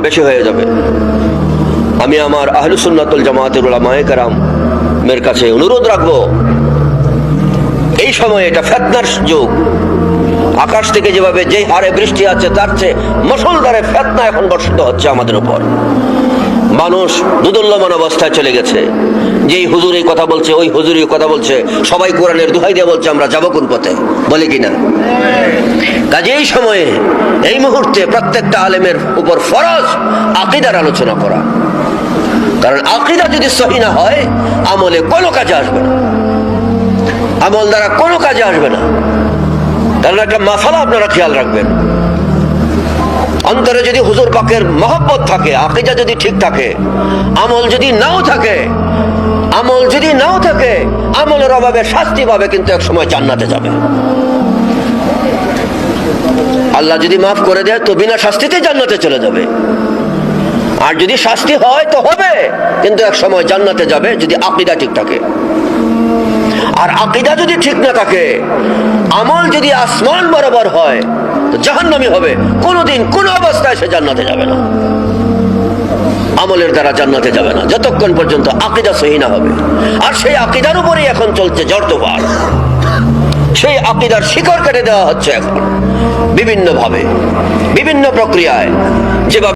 বেশি হয়ে যাবে। আমি আমার আহলুসুন্নাতুল জামাতের মায়েকারাম কারাম এর কাছে অনুরোধ রাখব। এই সময় এটা ফেতনার যুগ। আকাশ থেকে যেভাবে যে হারে বৃষ্টি আছে, তার চেয়ে মুসলধারে ফেতনা এখন বর্ষিত হচ্ছে আমাদের উপর। মানুষ দুদুল্যমান অবস্থায় চলে গেছে। যেই হুজুর এই কথা বলছে, ওই হুজুর এই কথা বলছে। সবাই কোরআনের দুহাই দিয়ে বলছে, আমরা যাব কোন পথে? বলে কিনা? কাজে এই সময়ে এই মুহূর্তে প্রত্যেকটা আলেমের উপর ফরজ আকিদার আলোচনা করা। কারণ আকিদা যদি সহি না হয়, আমলে কোনো কাজে আসবে না। আমল দ্বারা কোনো কাজে আসবে না। কারণ একটা মাসালা আপনারা খেয়াল রাখবেন। অন্তরে যদি হুজুর পাকের মহব্বত থাকে, আকিদা যদি ঠিক থাকে, আমল যদি নাও থাকে, আমল যদি নাও থাকে, আমলের অভাবে শাস্তি পাবে, কিন্তু এক সময় জান্নাতে যাবে। আল্লাহ যদি মাফ করে দেয়, তো বিনা শাস্তিতে জান্নাতে চলে যাবে। আর যদি শাস্তি হয়, তো হবে, কিন্তু এক সময় জান্নাতে যাবে যদি আকিদা ঠিক থাকে। আর আকিদা যদি ঠিক না থাকে, আমল যদি আসমান বরাবর হয়, তো জাহান্নামি হবে। কোনোদিন কোনো অবস্থায় সে জান্নাতে যাবে না। আমলের দ্বারা জান্নাতে যাবে না। যতক্ষণ পর্যন্ত আকিদা সহি না হবে। আর সেই আকিদার উপরেই এখন চলছে জর্দবার। সেই আকিদার শিকড় কেটে দেওয়া হচ্ছে এখন। বিভিন্ন ভাবে, বিভিন্ন প্রক্রিয়ায়। যেভাবে